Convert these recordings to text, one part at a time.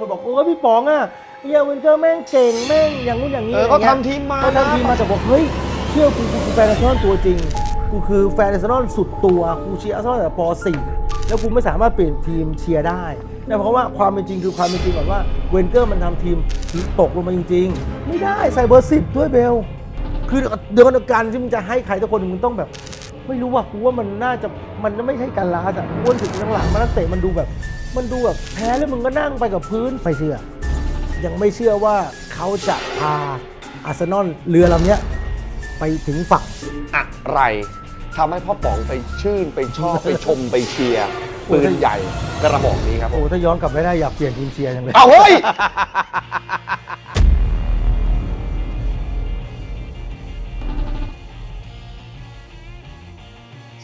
คนบอกโอ้ยพี่ป๋องอะเฮียวินเกอร์แม่งเก่งแม่งอย่างนู้นอย่างนี้เอออะไรเขางี้ยทำทีมมาเขาทำทีมมาแต่บอกเฮ้ยเชื่อกูกูคือแฟนอาร์เซนอลตัวจริง กูคือแฟนอาร์เซนอลสุดตัวกูเชียร์อาร์เซนอลแต่ป .4 แล้วกูไม่สามารถเปลี่ยนทีมเชียร์ได้นะเพราะว่าความเป็นจริงคือความเป็นจริงก่อนว่าเวนเกอร์มันทำทีมตกลงมาจริง ๆ ไม่ได้ใส่เบอร์สิบด้วยเบลคือเดี๋ยวกันการที่มึงจะให้ใครทุกคนมึงต้องแบบ ไม่รู้ว่ากูว่ามันน่าจะมันไม่ใช่การลาสอะอ้วนถึงหลังๆมันนักเตะมันดูแบบ มันดูแบบแพ้แล้วมึงก็นั่งไปกับพื้นไปเชื่อ ยังไม่เชื่อว่าเขาจะพาอาร์เซนอลเรือลำเนี้ยไปถึงฝั่งอะไรทำให้พ่อป๋องไปชื่นไปชอบ ไปชมไปเชียร์ปืนใหญ่กระบอกนี้ครับผโอ้มถ้าย้อนกลับไปได้อยากเปลี่ยนทีมเชียร์จังเลย เอาเฮ้ย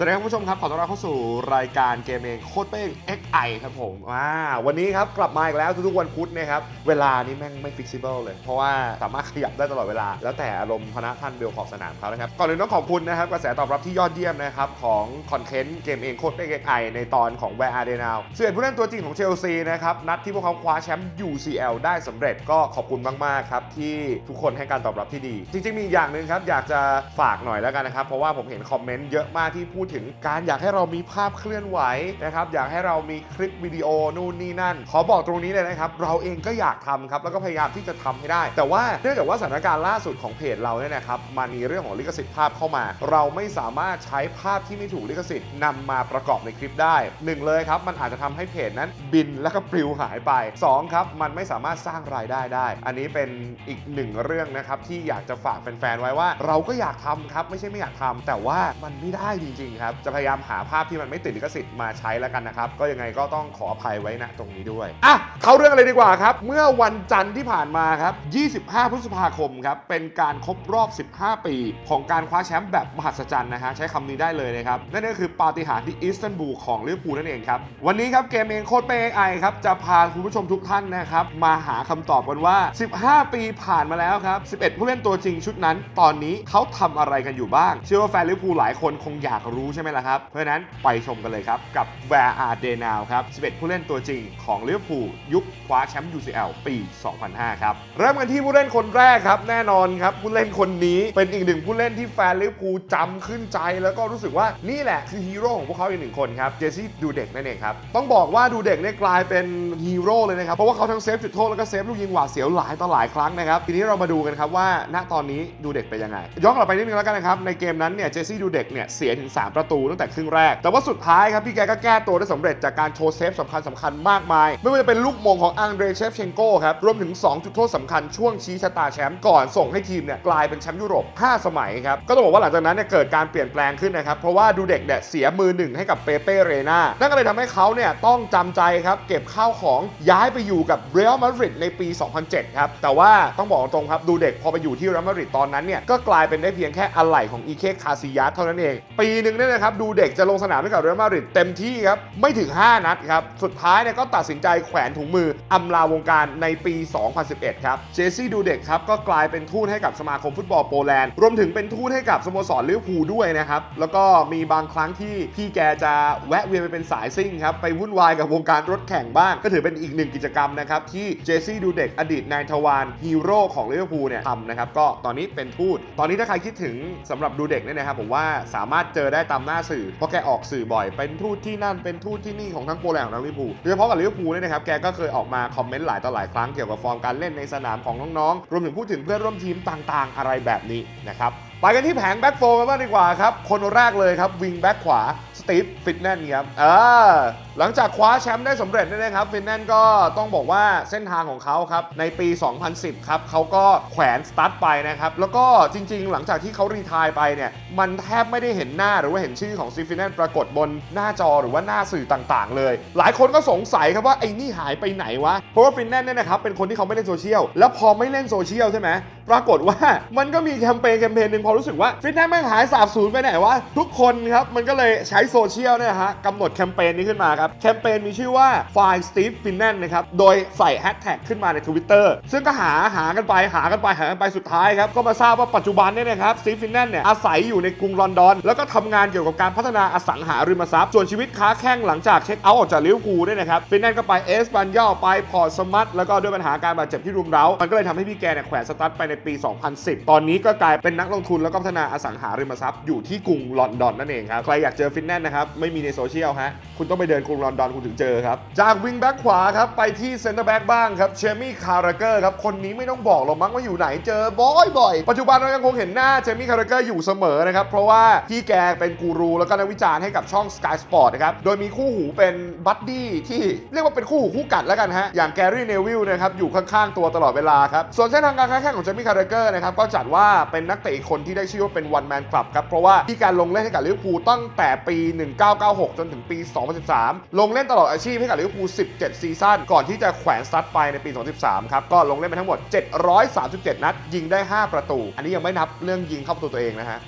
วัสดีครับผู้ชมครับ ขอต้อนรับเข้าสู่รายการเกมเองโคตรเป้ง XI ครับผมอ่าวันนี้ครับกลับมาอีกแล้วทุกๆวันพุธนะครับ เวลานี้แม่งไม่ฟิกซิเบิลเลย เพราะว่าสามารถขยับได้ตลอดเวลา แล้วแต่อารมณ์พนักท่านเบลขอบสนามเขานะครับ ก่อนอื่นต้องขอบคุณนะครับ กระแสตอบรับที่ยอดเยี่ยมนะครับ ของคอนเทนต์เกมเองโคตรเป้ง XI ในตอนของ Where Are They Now เสื่อผู้เล่นตัวจริงของเชลซีนะครับนัดที่พวกเขาคว้าแชมป์ UCL ได้สำเร็จก็ขอบคุณมากๆครับที่ทุกคนให้การตอบรับที่ดี จริงๆมีอีกอย่างหนึ่งครับอยากจะฝากหน่อยแล้วกันนะครับเพราะว่าผมเห็นคอมเมนต์เยอะมากที่พูดถึงการอยากให้เรามีภาพเคลื่อนไหวนะครับ อยากให้เรามีคลิปวิดีโอนู่นนี่นั่น ขอบอกตรงนี้เลยนะครับ เราเองก็อยากทำครับ แล้วก็พยายามที่จะทำให้ได้ แต่ว่าเนื่องจากว่าสถานการณ์ล่าสุดของเพจเราเนี่ยนะครับ มันมีเรื่องของลิขสิทธิ์ภาพเข้ามา เราไม่สามารถใช้ภาพที่ไม่ถูกลิขสิทธิ์นำมาประกอบในคลิปได้หนึ่งเลยครับ มันอาจจะทำให้เพจนั้นบินแล้วก็ปลิวหายไปสองครับ มันไม่สามารถสร้างรายได้ได้ อันนี้เป็นอีกหนึ่งเรื่องนะครับที่อยากจะฝากแฟนๆไว้ว่า เราก็อยากทำครับไม่ใช่ไม่อยากทำแต่ว่ามันไม่ได้จริงๆครับจะพยายามหาภาพที่มันไม่ติดลิขสิทธิ์มาใช้แล้วกันนะครับ ก็ยังไงก็ต้องขออภัยไว้ณตรงนี้ด้วยอะเข้าเรื่องอะไรดีกว่าครับ เมื่อวันจันทร์ที่ผ่านมาครับ 25 พฤษภาคมครับเป็นการครบรอบ 15 ปี ของการคว้าแชมป์แบบมหัศจรรย์นะฮะใช้คำนี้ได้เลยนะครับนั่นก็คือปาฏิหาริย์ที่อิสตันบูลของลิเวอร์พูลนั่นเองครับวันนี้ครับเกมเองโคตรเป้ไอครับจะพาคุณผู้ชมทุกท่านนะครับมาหาคำตอบกันว่า 15 ปีผ่านมาแล้วครับ 11 ผู้เล่นตัวจริงชุดนั้น ตอนนี้เขาทำอะไรกันอยู่บ้าง เชื่อว่าแฟนลิเวอร์พูลหลายคนคงอยากรู้ใช่ไหมล่ะครับ เพราะนั้นไปชมกันเลยครับ กับ Where Are They Now ครับ 11 ผู้เล่นตัวจริงของลิเวอร์พูลยุคคว้าแชมป์ UCL ปี 2005 ครับ เริ่มกันที่ผู้เล่นคนแรกครับ แน่นอนครับผู้เล่นคนนี้เป็นอีกหนึ่งผู้เล่นที่แฟนลิเวอร์พูลจำขึ้นใจ แล้วก็รู้สึกว่านี่แหละคือฮีโร่ของพวกเขาอีกหนึ่งคนครับเจสซี่ดูเด็กนั่นเองครับต้องบอกว่าดูเด็กเนี่ยกลายเป็นฮีโร่เลยนะครับเพราะว่าเขาทั้งเซฟจุดโทษแล้วก็เซฟลูกยิงหวาดเสียวหลายต่อหลายครั้งนะครับทีนี้เรามาดูกันครับว่าณตอนนี้ดูเด็กเป็นยังไงย้อนกลับไปนิดนึงแล้วกันนะครับในเกมนั้นเนี่ยเจสซี่ดูเด็กเนี่ยเสียถึง3ประตูตั้งแต่ครึ่งแรก แต่ว่าสุดท้ายครับพี่แกก็แก้ตัวได้สำเร็จจากการโชว์เซฟสำคัญสำคัญมากมาย ไม่ว่าจะเป็นลูกมงของอังเดรเชฟเชนโกครับรวมถึง 2 จุดโทษสำคัญช่วงชี้ชะตาแชมป์ก่อนส่งให้ทีมเนี่ยกลายเป็นแชมป์ยุโรป 5 สมัยครับก็ต้องบอกว่าหลังจากนั้นเนี่ยเกิดการเปลี่ยนแปลงขึ้นนะครับเพราะว่าดูเด็กเนี่ยเสียมือหนึ่งให้กับเปเป้เรนานั่นก็เลยทำให้เขาเนี่ยต้องจำใจครับเก็บข้าวของย้ายไปอยู่กับเรอัลมาดริดในปี 2007 ครับแต่ว่าต้องบอกตรงครับดูเด็กพอไปอยู่ที่เรอัลมาดริดตอนนั้นเนี่ยก็กลายเป็นได้เพียงแค่อะไหล่ของอีเคคาซิยัสเท่านั้นเอง ปีหนึ่งเนี่ยนะครับดูเด็กจะลงสนามให้กับเรอัลมาดริดเต็มที่ครับไม่ถึง 5 นัดครับสุดท้ายเนี่ยก็ตัดสินใจแขวนถุงมืออำลาวงการในปี 2011 ครับเจสซี่ดูเด็กครับก็กลายเป็นทูตให้กับสมาคมฟุตบอลโปแลนด์ รวมถึงเป็นทูตให้กับสโมสรลิเวอร์พูลด้วยนะครับแล้วก็มีบางครั้งที่พี่แกจะแวะเวียนไปเป็นสายซิ่งครับไปวุ่นวายกับวงการรถแข่งบ้าง ก็ถือเป็นอีกหนึ่งกิจกรรมนะครับที่เจสซี่ดูเด็กอดีตนายทวารฮีโร่ของลิเวอร์พูลเนี่ยทำนะครับก็ตอนนี้เป็นทูตตอนนี้ถ้าใครคิดถึงสำหรับดูเด็กเนี่ยนะครับผมว่าสามารถเจอได้ตามหน้าสื่อ เพราะแกออกสื่อบ่อย เป็นทูตที่นั่น เป็นทูตที่นี่ของทั้งโปแลนด์ของทั้งลิเวอร์พูลโดยเฉพาะกับลิเวอร์พูลเนี่ยนะครับ แกก็เคยออกมาคอมเมนต์หลายต่อหลายครั้งเกี่ยวกับฟอร์มการเล่นในสนามของน้องๆ รวมถึงพูดถึงเพื่อนร่วมทีมต่างๆ อะไรแบบนี้นะครับไปกันที่แผงแบ็กโฟกันบ้างดีกว่าครับ คนแรกเลยครับวิงแบ็กขวาสตีฟฟิตแนนครับเออหลังจากคว้าแชมป์ได้สำเร็จเนี่ยนะครับฟิตแนนก็ต้องบอกว่าเส้นทางของเขาครับในปี 2010 ครับเขาก็แขวนสตาร์ทไปนะครับแล้วก็จริง ๆ หลังจากที่เขารีทายไปเนี่ยมันแทบไม่ได้เห็นหน้าหรือว่าเห็นชื่อของซีฟินแนนปรากฏบนหน้าจอหรือว่าหน้าสื่อต่างๆ เลย หลายคนก็สงสัยครับว่าไอ้นี่หายไปไหนวะเพราะว่าฟินแนนเนี่ยนะครับเป็นคนที่เขาไม่เล่นโซเชียลแล้วพอไม่เล่นโซเชียลใช่ไหมปรากฏว่ามันก็มีแคมเปญแคมเปญหนึ่งพอรู้สึกว่าฟิตแนนแม่งหายสาบสูญไปไหนวะทุกคนครับมันก็เลยใช้โซเชียลเนี่ยฮะกำหนดแคมเปญนี้ขึ้นมาคนะครับ แคมเปญมีชื่อว่า Find Steve Finnan นะครับ โดยใส่แฮชแท็กขึ้นมาใน Twitter ซึ่งก็หาหากันไปหากันไปหากันไปสุดท้ายครับ ก็มาทราบว่าปัจจุบันเนี่ยนะครับ Steve Finnan เนี่ยอาศัยอยู่ในกรุงลอนดอน แล้วก็ทำงานเกี่ยวกับการพัฒนาอสังหาริมทรัพย์ ส่วนชีวิตค้าแข่งหลังจากเช็คเอาท์ออกจากลิเวอร์พูลเนี่ยนะครับฟินแนนก็ไปเอสปันยอไปพอร์ตสมัตแล้วก็ด้วยปัญหาการบาดเจ็บที่รุมเร้า มันก็เลยทำให้พี่แกเนี่ยแขวนสตั๊ดไปในปี 2010 ตอนนี้ก็กลายเป็นนักลงทุนแล้วก็พัฒนาอสังหาริมทรัพย์อยู่ที่กรุงลอนดอนนั่นเองครับใครอยากเจอฟินแนนนะครับไม่มีในโซเชียลฮะคุณต้องไปเดินกรุงลอนดอนคุณถึงเจอครับ จากวิงแบ็กขวาครับ ไปที่เซนเตอร์แบ็กบ้างครับเชมี่คาราเกอร์ครับ คนนี้ไม่ต้องบอกหรอกมั้งว่าอยู่ไหนเจอบ่อยๆ ปัจจุบันเรายังคงเห็นหน้าเชมี่คาราเกอร์อยู่เสมอนะครับ เพราะว่าพี่แกเป็นกูรูแล้วก็นักวิจารณ์ให้กับช่อง Sky Sport นะครับ โดยมีคู่หูเป็นบัดดี้ที่เรียกว่าเป็นคู่หูคู่กัดแล้วกันฮะ อย่างแกรี่เนวิลนะครับอยู่ข้างๆตัวตลอดเวลาครับ ส่วนเส้นทางการค้าแข่งของเจมี่คาร์เกอร์นะครับก็จัดว่าเป็นนักเตะอีกคนที่ได้ชื่อว่าเป็นวันแมนคลับครับเพราะว่าที่การลงเล่นให้กับลิเวอร์พูลตั้งแต่ปี 1996 จนถึงปี 2013ลงเล่นตลอดอาชีพให้กับลิเวอร์พูล 17 ซีซั่น ก่อนที่จะแขวนสตั๊ดไปในปี 2013 ครับ ก็ลงเล่นไปทั้งหมด 737 นัด ยิงได้ 5 ประตู อันนี้ยังไม่นับเรื่องยิงเข้าประตูตัวเองนะฮะ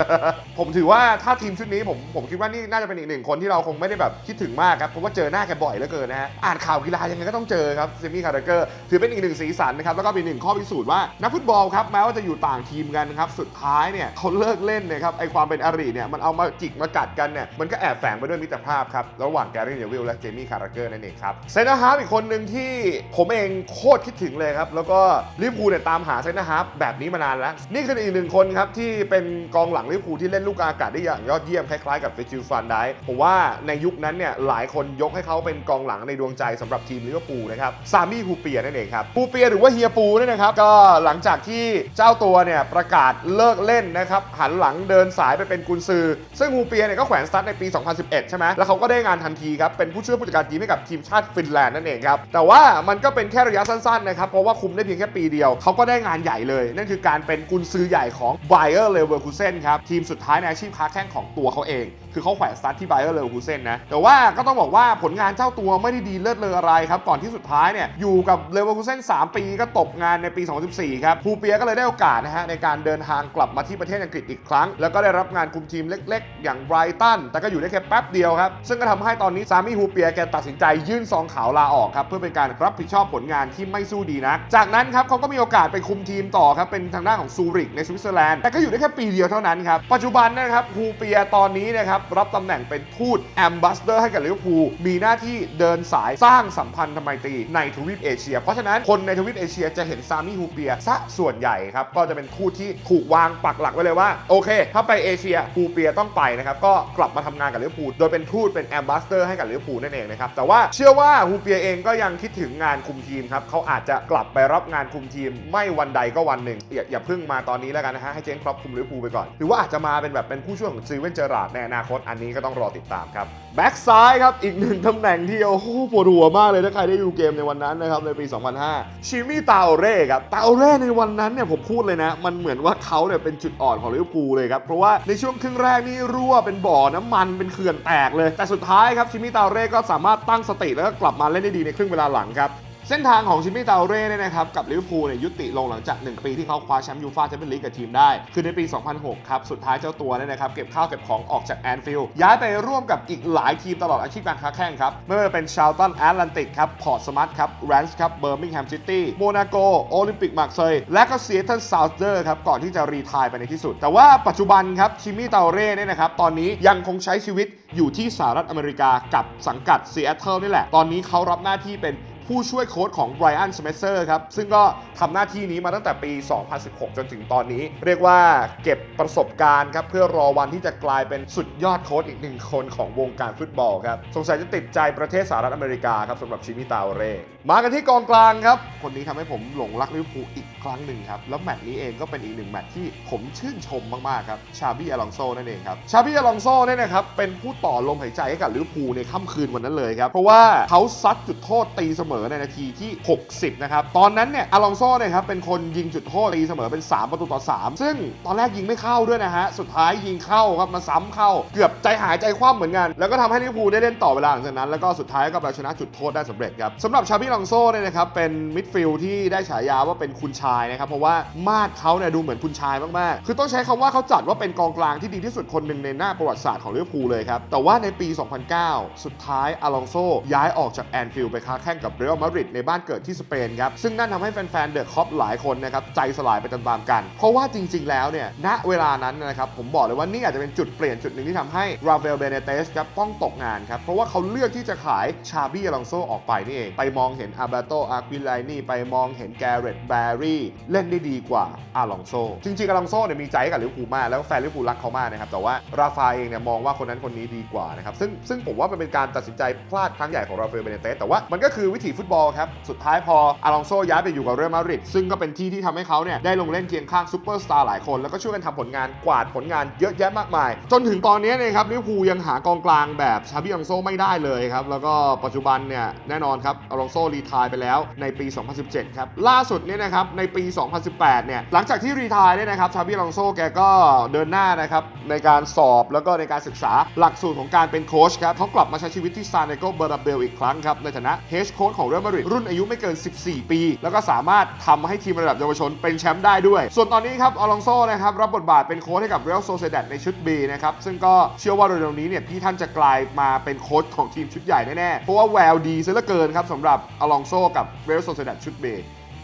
ผมถือว่าถ้าทีมชุดนี้ผมผมคิดว่านี่น่าจะเป็นอีกหนึ่งคนที่เราคงไม่ได้แบบคิดถึงมากครับ เพราะว่าเจอหน้าแกบ่อยเหลือเกินนะฮะ อ่านข่าวกีฬายังไงก็ต้องเจอครับเซมี่คาร์เกอร์ถือเป็นอีกหนึ่งสีสันนะครับ แล้วก็เป็นหนึ่งข้อพิสูจน์ว่านักฟุตบอลครับแม้ว่าจะอยู่ต่างทีมกันครับสุดท้ายเนี่ยเขาเลิกเล่นนะครับไอความเป็นอริเนี่ยมันเอามาจิกมากัดกันเนี่ยมันก็แอบแฝงไปด้วยมิตรภาพครับระหว่างแกรี่เนวิลและเจมี่คาร์เกอร์นั่นเองครับเซนต์ฮาร์ฟอีกคนหนึ่งที่ผมเองโคตรคิดถึงเลยครับ แล้วก็ลิเวอร์พูลเนี่ยตามหาเซนต์ฮาร์ฟแบบนี้มานานแล้ว นี่คืออีกหนึ่งคนครับที่เป็นกองหลังลิเวอร์พูลที่เล่นลูกอากาศได้อย่างยอดเยี่ยมคล้ายๆกับเฟจิลฟันได้ผมว่าในยุคนั้นเนี่ยหลายคนยกให้เขาเป็นกองหลังในดวงใจสำหรับทีมลิเวอร์พูลนะครับซามี่ฮูเปียนั่นเองครับฮูเปียหรือว่าเฮียปูเนี่ยนะครับก็หลังจากที่เจ้าตัวเนี่ยประกาศเลิกเล่นนะครับหันหลังเดินสายไปเป็นกุนซือ ซึ่งฮูเปียเนี่ยก็แขวนสตั๊ดในปี 2011 ใช่ไหมแล้วเขาก็ได้งานทันทีครับเป็นผู้ช่วยผู้จัดการทีมให้กับทีมชาติฟินแลนด์นั่นเองครับ แต่ว่ามันก็เป็นแค่ระยะสั้นๆนะครับ เพราะว่าคุมได้เพียงแค่ปีเดียว เขาก็ได้งานใหญ่เลย นั่นคือการเป็นกุนซือใหญ่ของไบเออร์เลเวอร์คูเซนครับ ทีมสุดท้ายในอาชีพค้าแข้งของตัวเขาเอง คือเขาแขวนสตาร์ทที่ Bayer Leverkusen นนะ แต่ว่าก็ต้องบอกว่าผลงานเจ้าตัวไม่ได้ดีเลิศเลออะไรครับ ก่อนที่สุดท้ายเนี่ยอยู่กับ Leverkusen 3ปีก็ตกงานในปี 2014 ครับภูเปียก็เลยได้โอกาสนะฮะในการเดินทางกลับมาที่ประเทศอังกฤษอีกครั้ง แล้วก็ได้รับงานคุมทีมเล็ก ๆ อย่างไบรตัน แต่ก็อยู่ได้แค่แป๊บเดียวครับ ซึ่งก็ทำให้ตอนนี้ซามี่ฮูเปียแกตัดสินใจยื่นซองขาวลาออกครับเพื่อเป็นการรับผิดชอบผลงานที่ไม่สู้ดีนักจากนั้นครับเขาก็มีโอกาสไปคุมทีมต่อครับเป็นทางด้านของซูริกในสวิตเซอร์แลนด์แต่ก็อยู่ได้แค่ปีเดียวเท่านั้นครับปัจจุบันนะครับฮูเปียตอนนี้นะครับรับตำแหน่งเป็นทูตแอมบาสเดอร์ให้กับลิเวอร์พูลมีหน้าที่เดินสายสร้างสัมพันธไมตรีในทวีปเอเชีย เพราะฉะนั้นคนในทวีปเอเชียจะเห็นซามีฮูเปียซะส่วนใหญ่ครับ ก็จะเป็นทูตที่ถูกวางปักหลักไว้เลยว่า โอเค ถ้าไปเอเชียฮูเปียต้องไปนะครับ ก็กลับมาทำงานกับลิเวอร์พูลโดยเป็นทูตเป็นแอมบาสเดอร์ให้กับลิเวอร์พูลนั่นเองนะครับ แต่ว่าเชื่อว่าฮูเปียเองก็ยังคิดถึงงานคุมทีมครับเขาอาจจะกลับไปรับงานคุมทีม ไม่วันใดก็วันหนึ่งอย่าอย่าเพิ่งมาตอนนี้แล้วกันนะฮะให้เจนครอปคุมลิเวอร์พูลไปก่อนหรือว่าอาจจะมาเป็นแบบเป็นผู้ช่วยของซีเวนเจอราร์ดในอนาคตอันนี้ก็ต้องรอติดตามครับแบ็กซ้ายครับ อีกหนึ่งตำแหน่งที่โอ้โหปวดหัวมากเลยถ้าใครได้ดูเกมในวันนั้นนะครับในปี 2005 ชิมี่ตาเร่ครับตาเร่ในวันนั้นเนี่ยผมพูดเลยนะ มันเหมือนว่าเขาเนี่ยเป็นจุดอ่อนของลิเวอร์พูลเลยครับ เพราะว่าในช่วงครึ่งแรกนี่รั่วเป็นบ่อน้ำมันเป็นเขื่อนแตกเลย แต่สุดท้ายครับชิมี่ตาเร่ก็สามารถตั้งสติแล้วก็กลับมาเล่นได้ดีในครึ่งเวลาหลังครับ เส้นทางของชิมมี่ตาเร่เนี่ยนะครับกับลิเวอร์พูลเนี่ยยุติลงหลังจาก 1 ปีที่เขาคว้าแชมป์ยูฟ่าแชมเปี้ยนลีกกับทีมได้ คือในปี 2006 ครับ สุดท้ายเจ้าตัวเนี่ยนะครับเก็บข้าวเก็บของออกจากแอนฟิลด์ย้ายไปร่วมกับอีกหลายทีมตลอดอาชีพการค้าแข่งครับ ไม่ว่าจะเป็นชาลตันแอตแลนติกครับพอร์ตสมาร์ทครับแรนช์ครับเบอร์มิงแฮมซิตี้โมนาโกโอลิมปิกมาร์เซย์และก็เซียเทิลซาวเดอร์ครับก่อนที่จะรีทายไปในที่สุด แต่ว่าปัจจุบันครับชิมมี่ตาเร่เนี่ยนะครับตอนนี้ยังคงใช้ชีวิตอยู่ที่สหรัฐอเมริกากับสังกัดซีแอตเทิลนี่แหละตอนนี้เขารับหน้าที่เป็น ผู้ช่วยโค้ชของไบรอันสเมเซอร์ครับ ซึ่งก็ทำหน้าที่นี้มาตั้งแต่ปี 2016 จนถึงตอนนี้ เรียกว่าเก็บประสบการณ์ครับเพื่อรอวันที่จะกลายเป็นสุดยอดโค้ชอีกหนึ่งคนของวงการฟุตบอลครับ สงสัยจะติดใจประเทศสหรัฐอเมริกาครับสำหรับชิมิตาโอเร่ มากันที่กองกลางครับ คนนี้ทำให้ผมหลงรักลิเวอร์พูลอีกครั้งหนึ่งครับ แล้วแมตช์นี้เองก็เป็นอีกหนึ่งแมตช์ที่ผมชื่นชมมาก ๆ ครับ ชาบี้อลองโซนั่นเองครับ ชาบี้อลองโซเนี่ยนะครับเป็นผู้ต่อลมหายใจให้กับลิเวอร์พูลในค่ำคืนวันนั้นเลยครับ เพราะว่าเขาซัดจุดโทษตีเสมมอในนาทีที่ 60 นะครับ ตอนนั้นเนี่ยอลองโซ่เนี่ยครับเป็นคนยิงจุดโทษตีเสมอเป็น 3 ประตูต่อ 3 ซึ่งตอนแรกยิงไม่เข้าด้วยนะฮะ สุดท้ายยิงเข้าครับมาซ้ำเข้า เกือบใจหายใจคว่ำเหมือนกัน แล้วก็ทำให้ลิเวอร์พูลได้เล่นต่อเวลาหลังจากนั้น แล้วก็สุดท้ายก็ไปชนะจุดโทษได้สำเร็จครับสำหรับชาบิลองโซ่เนี่ยนะครับเป็นมิดฟิลด์ที่ได้ฉายาว่าเป็นคุณชายนะครับเพราะว่ามาดเขาเนี่ยดูเหมือนคุณชายมากๆ คือต้องใช้คำว่าเขาจัดว่าเป็นกองกลางที่ดีที่สุดคนหนึ่งในหน้าประวัติศาสตร์ของลิเวอร์พูลเลยครับแต่ว่าในปี 2009 สุดท้ายอลองโซย้ายออกจากแอนฟิลด์ไปค้าแข่งกับเรเรอัลมาดริดในบ้านเกิดที่สเปนครับ ซึ่งนั่นทำให้แฟนๆเดอะคอปหลายคนนะครับใจสลายไปตามๆกัน เพราะว่าจริงๆแล้วเนี่ยณเวลานั้นนะครับผมบอกเลยว่านี่อาจจะเป็นจุดเปลี่ยนจุดหนึ่งที่ทำให้ราฟาเอลเบเนเตสครับต้องตกงานครับ เพราะว่าเขาเลือกที่จะขายชาบี้อลองโซออกไปนี่เอง ไปมองเห็นอาเบโตอาควิไลนี่ไปมองเห็นแกเรตแบรี่เล่นได้ดีกว่าอาลองโซจริงๆอาลองโซเนี่ยมีใจกับลิเวอร์พูลมากแล้วแฟนลิเวอร์พูลรักเขามากนะครับแต่ว่าราฟาเองเนี่ยมองว่าคนนั้นคนนี้ดีกว่านะครับซึ่งซึ่งผมว่ามันเป็นการตัดสินใจพลาดครั้งใหญ่ของราเอลเบเนเตสแต่ว่ามันก็คือวิถีฟุตบอลครับ สุดท้ายพออาลองโซย้ายไปอยู่กับเรอัลมาดริดซึ่งก็เป็นที่ที่ทำให้เขาเนี่ยได้ลงเล่นเคียงข้างซูเปอร์สตาร์หลายคน แล้วก็ช่วยกันทำผลงานกวาดผลงานเยอะแยะมากมาย จนถึงตอนนี้เนยครับลิเวอร์พูลยังหากองกลางแบบชาบิอลองโซไม่ได้เลยครับแล้วก็ปัจจุบันเนี่ยแน่นอนครับอลองโซรีทายไปแล้วในปี 2017 ครับล่าสุดเนี่ยนะครับในปี 2018 เนี่ยหลังจากที่รีทายเนี่ยนะครับชาบิอลองโซแกก็เดินหน้านะครับในการสอบแล้วก็ในการศึกษาหลักสูตรของการเป็นโค้ชครับเขากลับมาใช้ชีวิตที่ซานเนโกเบอร์เบลอีกครั้งครับในฐานะเฮดโค้ชของเรอัลมาดริดรุ่นอายุไม่เกิน 14 ปี แล้วก็สามารถทำให้ทีมระดับเยาวชนเป็นแชมป์ได้ด้วย ส่วนตอนนี้ครับอลองโซนะครับรับบทบาทเป็นโค้ชให้กับเรอัลโซเซดัดในชุด B นะครับซึ่งก็เชื่อว่าเร็วๆนี้เนี่ยพี่ท่านจะกลายมาเป็นโค้ชของทีมชุดใหญ่แน่ๆเพราะว่าแววดีซะเหลือเกินครับสำหรับอลองโซกับเรอัลโซเซดัดชุด B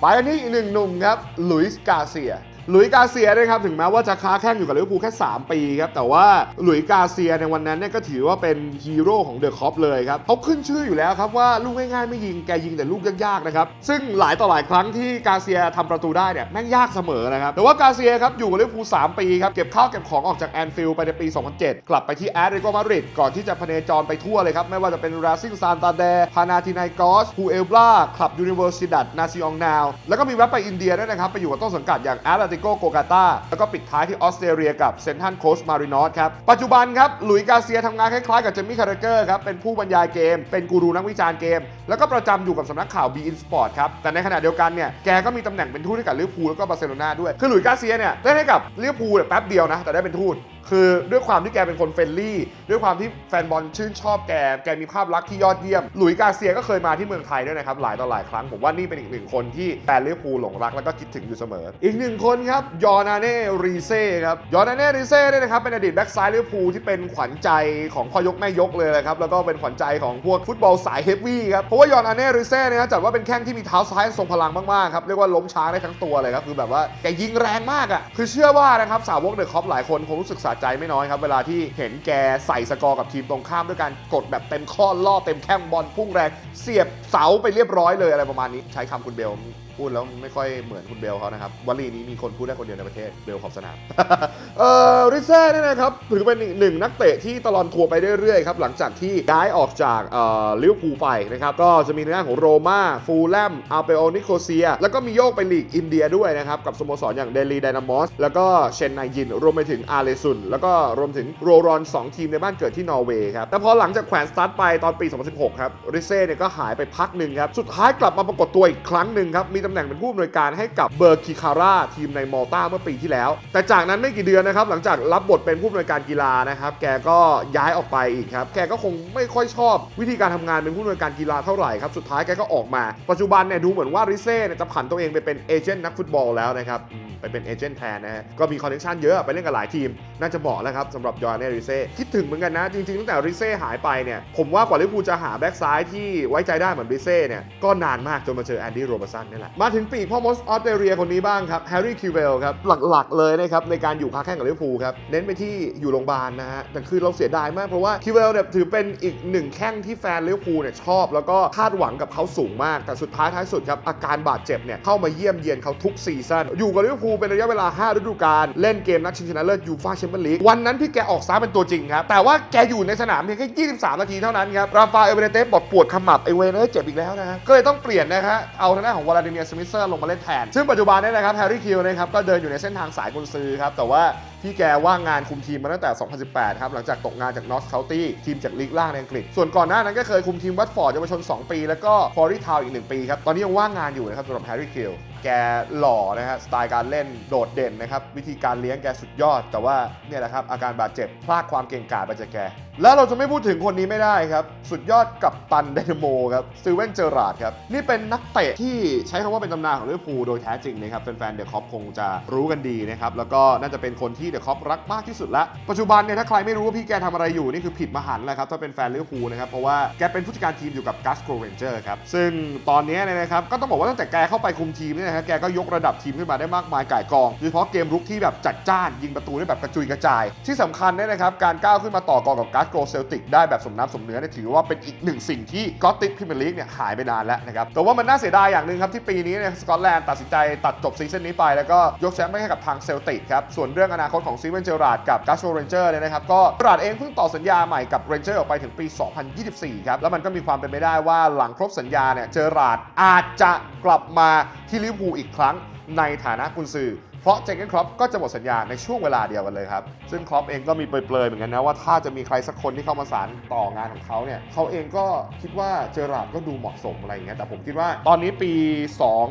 ไปอันนี้อีกหนึ่งหนุ่มครับลุยส์กาเซีย ลุยกาเซียนะครับถึงแม้ว่าจะค้าแข้งอยู่กับลิเวอร์พูลแค่ 3 ปีครับแต่ว่าหลุยกาเซียในวันนั้นเนี่ยก็ถือว่าเป็นฮีโร่ของเดอะคอปเลยครับเขาขึ้นชื่ออยู่แล้วครับว่าลูกง่ายๆไม่ยิงแกยิงแต่ลูกยากๆนะครับซึ่งหลายต่อหลายครั้งที่กาเซียทำประตูได้เนี่ยแม่งยากเสมอนะครับแต่ว่ากาเซียครับอยู่กับลิเวอร์พูล3ปีครับเก็บข้าวเก็บของออกจากแอนฟิลด์ไปในปี 2007 กลับไปที่แอตเลติโกมาดริดก่อนที่จะพเนจรไปทั่วเลยครับไม่ว่าจะเป็นราซิงซานตาเดพานาทินายกอสฮูเอลบลาคลับยูนิเวอร์ซิดัตนาซิองนาวแล้วก็มีแวะไปอินเดียด้วยนะครับไปอยู่กับต้นสังกัดอย่างแอตเลติโกโกกาตาแล้วก็ปิดท้ายที่ออสเตรเลียกับเซนทันโคสมารินอสครับปัจจุบันครับหลุยส์กาเซียทำงานคล้ายๆกับเจมี่คาร์เกอร์ครับเป็นผู้บรรยายเกม เป็นกูรูนักวิจารณ์เกม แล้วก็ประจำอยู่กับสำนักข่าว b ีอินสปอร์ตครับแต่ในขณะเดียวกันเนี่ยแกก็มีตำแหน่งเป็นทูตให้กับลิเวอร์พูลแล้วก็บาร์เซโลนาด้วยคือหลุยส์กาเซียเนี่ยได้ให้กับลิเวอร์พูลแป๊บเดียวนะแต่ได้เป็นทูตคือด้วยความที่แกเป็นคนเฟรนลี่ ด้วยความที่แฟนบอลชื่นชอบแก แกมีภาพลักษณ์ที่ยอดเยี่ยม หลุยส์กาเซียก็เคยมาที่เมืองไทยด้วยนะครับ หลายต่อหลายครั้ง ผมว่านี่เป็นอีกหนึ่งคนที่แฟนลิเวอร์พูลหลงรักแล้วก็คิดถึงอยู่เสมอ อีกหนึ่งคนครับ ยอร์นาเน่รีเซ่ครับ ยอร์นาเน่รีเซ่เนี่ยนะครับเป็นอดีตแบ็กซ้ายลิเวอร์พูลที่เป็นขวัญใจของพ่อยกแม่ยกเลยนะครับ แล้วก็เป็นขวัญใจของพวกฟุตบอลสายเฮฟวี่ครับ เพราะว่ายอร์นาเน่รีเซ่เนี่ยนะจัดว่าเป็นแข้งที่มีเท้าซ้ายทรงพลังมากๆครับ เรียกว่าล้มช้างได้ทั้งตัวเลยครับ คือแบบว่าแกยิงแรงมากอะ คือเชื่อว่านะครับสาวกเดอะคอปหลายคนคงรู้สึกสะใจไม่น้อยครับ เวลาที่เห็นแกใส่สกอร์กับทีมตรงข้ามด้วยการกดแบบเต็มข้อล่อเต็มแข้งบอลพุ่งแรง เสียบเสาไปเรียบร้อยเลยอะไรประมาณนี้ ใช้คำคุณเบล พูดแล้วไม่ค่อยเหมือนคุณเบลเขานะครับวลีนี้มีคนพูดได้คนเดียวในประเทศเบลขอบสนาม เออริเซ่เนี่ยนะครับถือเป็นหนึ่งนักเตะที่ตลอดทัวร์ไปเรื่อยๆครับหลังจากที่ย้ายออกจากเอ่อลิเวอร์พูลไปนะครับก็จะมีในหน้าของโรม่าฟูลแลมอาเปโอนิโคเซีย แล้วก็มีโยกไปลีกอินเดียด้วยนะครับกับสโมสรอย่างเดลีไดนามอสแล้วก็เชนไนยินรวมไปถึงอาเลซุนแล้วก็รวมถึงโรรอน 2 ทีมในบ้านเกิดที่นอร์เวย์ครับแต่พอหลังจากแขวนสตาร์ทไปตอนปี 2016 ครับริเซ่เนี่ยก็หายไปพักหนึ่งครับสุดท้ายกลับมาปรากฏตัวอีกครั้งหนึ่งครับมีตำแหน่งเป็นผู้อำนวยการให้กับเบอร์คิคาร่าทีมในมอลตาเมื่อปีที่แล้ว แต่จากนั้นไม่กี่เดือนนะครับ หลังจากรับบทเป็นผู้อำนวยการกีฬานะครับแกก็ย้ายออกไปอีกครับแกก็คงไม่ค่อยชอบ วิธีการทำงานเป็นผู้อำนวยการกีฬาเท่าไหร่ครับสุดท้ายแกก็ออกมา ปัจจุบันเนี่ยดูเหมือนว่าริเซ่เนี่ยจะผันตัวเองไปเป็นเอเจนต์นักฟุตบอลแล้วนะครับไปเป็นเอเจนต์แทนนะฮะก็มีคอนเนคชั่นเยอะไปเล่นกับหลายทีม น่าจะเหมาะแล้วครับสำหรับยอร์เนริเซ่คิดถึงเหมือนกันนะ จริงๆ ตั้งแต่ริเซ่หายไปเนี่ย ผมว่ากว่าลิเวอร์พูลจะหาแบ็กซ้ายที่ไว้ใจได้เหมือนริเซ่เนี่ย ก็นานมากจนมาเจอแอนดี้โรเบสันนี่แหละมาถึงปีกพ่อมดออสเตรเลียคนนี้บ้างครับแฮร์รี่คิวเวลครับหลักๆเลยนะครับในการอยู่ค้าแข่งกับลิเวอร์พูลครับเน้นไปที่อยู่โรงพยาบาลนะฮะแต่คือเราเสียดายมากเพราะว่าคิวเวลเนี่ยถือเป็นอีกหนึ่งแข้งที่แฟนลิเวอร์พูลเนี่ยชอบ แล้วก็คาดหวังกับเขาสูงมาก แต่สุดท้ายท้ายสุดครับอาการบาดเจ็บเนี่ยเข้ามาเยี่ยมเยียนเขาทุกซีซั่นอยู่กับลิเวอร์พูลเป็นระยะเวลา 5 ฤดูกาลเล่นเกมนัดชิงชนะเลิศยูฟ่าแชมเปี้ยนลีกวันนั้นพี่แกออกซ้ายเป็นตัวจริงครับแต่ว่าแกอยู่ในสนามเพียงแค่23 นาทีเท่านั้นครับราฟาเอเบเนเตสบอกปวดขมับไอเวนเอ้ยเจ็บอีกแล้วนะก็เลยต้องเปลี่ยนนะฮะเอาทางด้านของวลาดิเมียสมิเซอร์ลงมาเล่นแทน ซึ่งปัจจุบันเนี้นะครับแฮร์รี่คิวนะครับก็เดินอยู่ในเส้นทางสายกุนซือครับแต่ว่าที่แกว่างงานคุมทีมมาตั้งแต่ 2018 ครับ หลังจากตกงานจากนอ t เค County ทีมจากลีกล่างในอังกฤษ ส่วนก่อนหน้านั้นก็เคยคุมทีมวัตฟอร์ดเยาวชน 2 ปี แล้วก็ฟอรีทาวอีก 1 ปีครับ ตอนนี้ยังว่างงานอยู่นะครับสำหรับแฮร์รี่คิลแกหล่อนะฮะสไตล์การเล่นโดดเด่นนะครับวิธีการเลี้ยงแกสุดยอด แต่ว่าเนี่ยแหละครับอาการบาดเจ็บพลาดความเก่งกาจไปจากแก แล้วเราจะไม่พูดถึงคนนี้ไม่ได้ครับ สุดยอดกับตันไดนโมครับสตีเวนเจอราดครับ นี่เป็นนักเตะที่ใช้คำว่าเป็นตำนานของลิเวอร์พูลโดยแท้จริงนะครับแฟนๆเดอะคอปคงจะรู้กันดีนะครับแล้วก็น่าจะเป็นคนที่เดอะคอปรักมากที่สุดละปัจจุบันเนี่ยถ้าใครไม่รู้ว่าพี่แกทำอะไรอยู่นี่คือผิดมหันต์แล้วครับถ้าเป็นแฟนลิเวอร์พูลนะครับเพราะว่าแกเป็นผู้จัดการทีมอยู่กับกัสโกรเรนเจอร์ครับซึ่งตอนนี้เนี่ยนะครับก็ต้องบอกว่าตั้งแต่แกเข้าไปคุมทีมเนี่ยนะฮะแกก็ยกระดับทีมขึ้นมาได้มากมายก่ายกองโดยเฉพาะเกมรุกที่แบบจัดจ้านยิงประตูได้แบบกระจุยกระจาย ที่สำคัญเนี่ยนะครับการก้าวขึ้นมาต่อกรกับกัสโกรเซลติกได้แบบสมน้ำสมเนื้อเนี่ยถือว่าเป็นอีกหนึ่งสิ่งที่กอตติกพรีเมียร์ลีกเนี่ยหายไปนานแล้วนะครับแต่ว่ามันน่าเสียดายอย่างหนึ่งครับที่ปีนี้เนี่ยสกอตแลนด์ตัดสินใจตัดจบซีซั่นนี้ไปแล้วก็ยกแชมป์ให้กับทางเซลติกครับส่วนเรื่องอนาคตของซีเวนเจอราร์ดกับกัสโกรเรนเจอร์เนี่ยนะครับก็เจอราร์ดเองเพิ่งต่อสัญญาใหม่กับเรนเจอร์ออกไปถึงปี 2024 ครับ แล้วมันก็มีความเป็นไปได้ว่าหลังครบสัญญาเนี่ยเจอราร์ดอาจจะกลับมาที่ลิเวอร์พูลอีกครั้งในฐานะกุนซือเพราะเจเกนครอปก็จะหมดสัญญาในช่วงเวลาเดียวกันเลยครับ ซึ่งครอปเองก็มีเปรยๆเหมือนกันนะว่าถ้าจะมีใครสักคนที่เข้ามาสานต่องานของเขาเนี่ยเขาเองก็คิดว่าเจอราร์ดก็ดูเหมาะสมอะไรอย่างเงี้ยแต่ผมคิดว่าตอนนี้ปี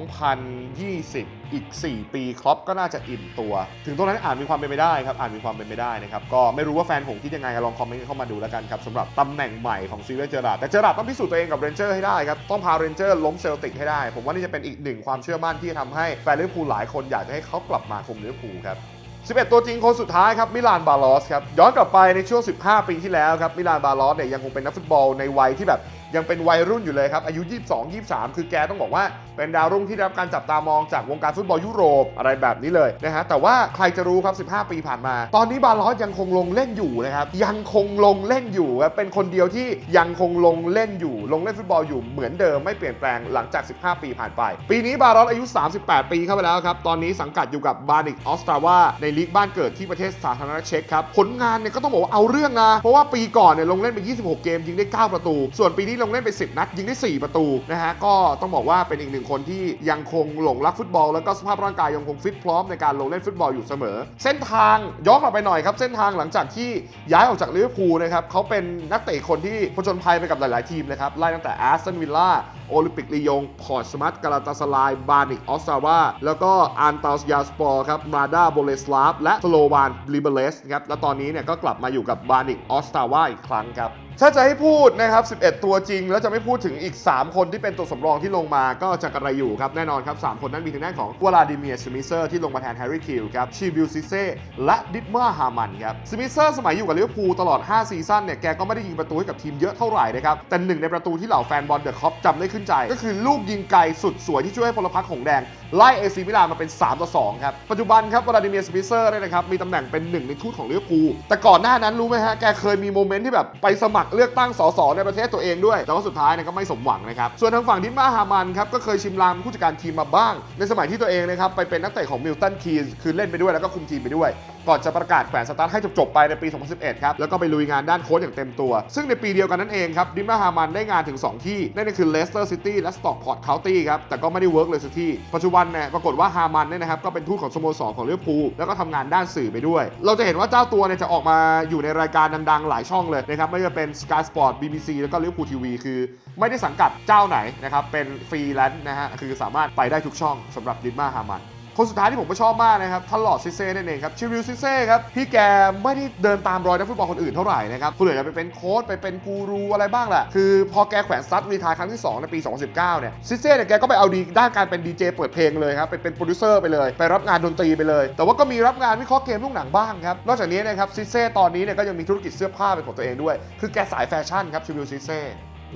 2020 อีก 4 ปีครอปก็น่าจะอิ่มตัว ถึงตรงนั้นอ่าจมีความเป็นไปได้ครับอ่าจมีความเป็นไปได้นะครับก็ไม่รู้ว่าแฟนผมคิดยังไงลองคอมเมนต์เข้ามาดูแล้วกันครับสำหรับตำแหน่งใหม่ของซีเวเจอราร์ดแต่เจอราร์ดต้องพิสูจน์ตัวเองกับเรนเจอร์ให้ได้ครับต้องพาเรนเจอร์ล้มเซลติกให้ได้ ผมว่านี่จะเป็นอีกหนึ่งความเชื่อมั่นที่ทำให้แฟนลิเวอร์พูลหลายคนอยากจะให้เขากลับมาคุมลิเวอร์พูลครับ11 ตัวจริงคนสุดท้ายครับมิลานบาลอสครับย้อนกลับไปในช่วง 15 ปีที่แล้วครับมิลานบาลอสเนี่ยยังคงเป็นนักฟุตบอลในวัยที่แบบ ยังเป็นวัยรุ่นอยู่เลยครับ อายุ 22 23 คือแกต้องบอกว่า เป็นดาวรุ่งที่ได้รับการจับตามองจากวงการฟุตบอลยุโรปอะไรแบบนี้เลยนะฮะแต่ว่าใครจะรู้ครับ 15 ปีผ่านมา ตอนนี้บาลอสยังคงลงเล่นอยู่นะครับยังคงลงเล่นอยู่ครับเป็นคนเดียวที่ยังคงลงเล่นอยู่ ลงเล่นฟุตบอลอยู่เหมือนเดิมไม่เปลี่ยนแปลงหลังจาก 15 ปีผ่านไป ปีนี้บาลอสอายุ 38 ปีเข้าไปแล้วครับตอนนี้สังกัดอยู่กับบานิกออสตราวาในลีกบ้านเกิดที่ประเทศสาธารณรัฐเช็กครับผลงานเนี่ยก็ต้องบอกว่าเอาเรื่องนะเพราะว่าปีก่อนเนี่ยลงเล่นไป 26 เกมยิงได้ 9 ประตู ส่วนปีนี้ลงเล่นไป 10 นัด ยิงได้ 4 ประตูนะฮะก็ต้องบอกว่าเป็นอีกหนึ่งคนที่ยังคงหลงรักฟุตบอล แล้วก็สภาพร่างกายยังคงฟิตพร้อมในการลงเล่นฟุตบอลอยู่เสมอ เส้นทางย้อนกลับไปหน่อยครับ เส้นทางหลังจากที่ย้ายออกจากลิเวอร์พูลนะครับเขาเป็นนักเตะคนที่ผจญภัยไปกับหลาย ๆ ทีมนะครับไล่ตั้งแต่แอสตันวิลล่าโอลิมปิกลียง พอร์ตสมัตกาลาตาสลาย บานิกออสตาวา แล้วก็อันตาสยาสปอร์ครับ มาดาโบเลสลาฟ และสโลวานลิเบเลสครับ และตอนนี้เนี่ยก็กลับมาอยู่กับบานิกออสตาวาอีกครั้งครับ ถ้าจะให้พูดนะครับ 11 ตัวจริง แล้วจะไม่พูดถึงอีก 3 คนที่เป็นตัวสำรองที่ลงมาก็จะกระไรอยู่ครับ แน่นอนครับ 3 คนนั้นมีทางด้านของวลาดิเมียร์สมิเซอร์ที่ลงมาแทนแฮร์รี่คิลครับชีบิลซิเซ่และดิทเมอร์ฮามันครับสมิเซอร์สมัยอยู่กับลิเวอร์พูลตลอด 5 ซีซั่นเนี่ยแกก็ไม่ได้ยิงประตูให้กับทีมเยอะเท่าไหร่นะครับแต่หนึ่งในประตูที่เหล่าแฟนบอลเดอะคอปจำได้ขึ้นใจ ก็คือลูกยิงไกลสุดสวยที่ช่วยให้พลพรรคหงแดง ไล่เอซีมิลานมาเป็น 3 ต่อ 2 ครับ ปัจจุบันครับวลาดิเมียร์สปิเซอร์เนี่ยนะครับมีตำแหน่งเป็นหนึ่งในทูตของลิเวอร์พูลแต่ก่อนหน้านั้นรู้ไหมฮะ แกเคยมีโมเมนต์ที่แบบไปสมัครเลือกตั้งสสในประเทศตัวเองด้วย แต่ว่าสุดท้ายเนี่ยก็ไม่สมหวังนะครับ ส่วนทางฝั่งดิมาฮามันครับก็เคยชิมลางผู้จัดการทีมมาบ้าง ในสมัยที่ตัวเองนะครับไปเป็นนักเตะของมิลตันคีนคือเล่นไปด้วยแล้วก็คุมทีมไปด้วย ก่อนจะประกาศแขวนสตาร์ทให้จบๆไปในปี 2011 ครับ แล้วก็ไปลุยงานด้านโค้ชอย่างเต็มตัว ซึ่งในปีเดียวกันนั่นเองครับ ดิมาฮามันได้งานถึง 2 ที่ นั่นก็คือเลสเตอร์ซิตี้และสต็อกพอร์ตเคานตี้ครับ แต่ก็ไม่ได้เวิร์กเลยสักที่ปัจจุบันเนี่ยปรากฏว่าฮามันเนี่ยนะครับก็เป็นทูตของสโมสรของลิเวอร์พูลแล้วก็ทำงานด้านสื่อไปด้วย เราจะเห็นว่าเจ้าตัวเนี่ยจะออกมาอยู่ในรายการดังๆหลายช่องเลยนะครับไม่ว่าจะเป็น Sky Sport BBC แล้วก็ลิเวอร์พูลทีวีคือ ไม่ได้สังกัดเจ้าไหนนะครับเป็นฟรีแลนซ์นะฮะคือสามารถไปได้ทุกช่องสำหรับดิมาฮามัน คนสุดท้ายที่ผมก็ชอบมากนะครับทันหลอดซิเซ่นั่นเองครับชิวิลซิเซ่ครับพี่แกไม่ได้เดินตามรอยนักฟุตบอลคนอื่นเท่าไหร่นะครับคุณเหลือจะไปเป็นโค้ชไปเป็นกูรูอะไรบ้างแหละคือพอแกแขวนสตั๊ดรีทายครั้งที่ 2 ในปี 2019เนี่ยซิเซ่เนี่ยแกก็ไปเอาดีด้านการเป็นดีเจเปิดเพลงเลยครับไปเป็นโปรดิวเซอร์ไปเลย ไปรับงานดนตรีไปเลย แต่ว่าก็มีรับงานวิเคราะห์เกมลูกหนังบ้างครับนอกจากนี้นะครับซิเซ่ตอนนี้เนี่ยก็ยังมีธุรกิจเสื้อผ้าเป็นของตัวเองด้วย คือแกสายแฟชั่นครับชิวิลซิเซ่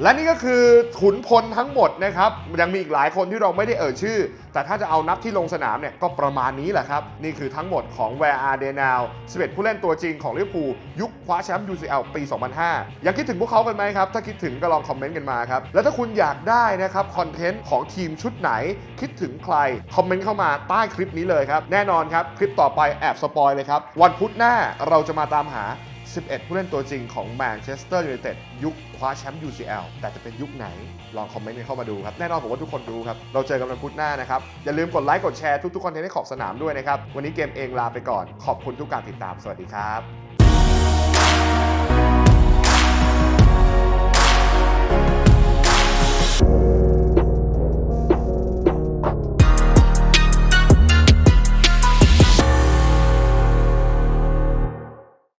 และนี่ก็คือขุนพลทั้งหมดนะครับ ยังมีอีกหลายคนที่เราไม่ได้เอ่ยชื่อ แต่ถ้าจะเอานับที่ลงสนามเนี่ยก็ประมาณนี้แหละครับ นี่คือทั้งหมดของ Where Are They Now 11 ผู้เล่นตัวจริงของลิเวอร์พูลยุคคว้าแชมป์ UCL ปี 2005อยากคิดถึงพวกเขากันไหมครับ ถ้าคิดถึงก็ลองคอมเมนต์กันมาครับ แล้วถ้าคุณอยากได้นะครับคอนเทนต์ของทีมชุดไหน คิดถึงใครคอมเมนต์เข้ามาใต้คลิปนี้เลยครับแน่นอนครับคลิปต่อไปแอบสปอยเลยครับวันพุธหน้าเราจะมาตามหา 11 ผู้เล่นตัวจริงของแมนเชสเตอร์ยูไนเต็ดยุคคว้าแชมป์ UCL แต่จะเป็นยุคไหน ลองคอมเมนต์กันเข้ามาดูครับ แน่นอนผมว่าทุกคนรู้ครับ เราเจอกันวันพุธหน้านะครับ อย่าลืมกดไลค์กดแชร์ทุกๆคอนเทนต์ให้ขอบสนามด้วยนะครับ วันนี้เกมเองลาไปก่อน ขอบคุณทุกการติดตาม สวัสดีครับ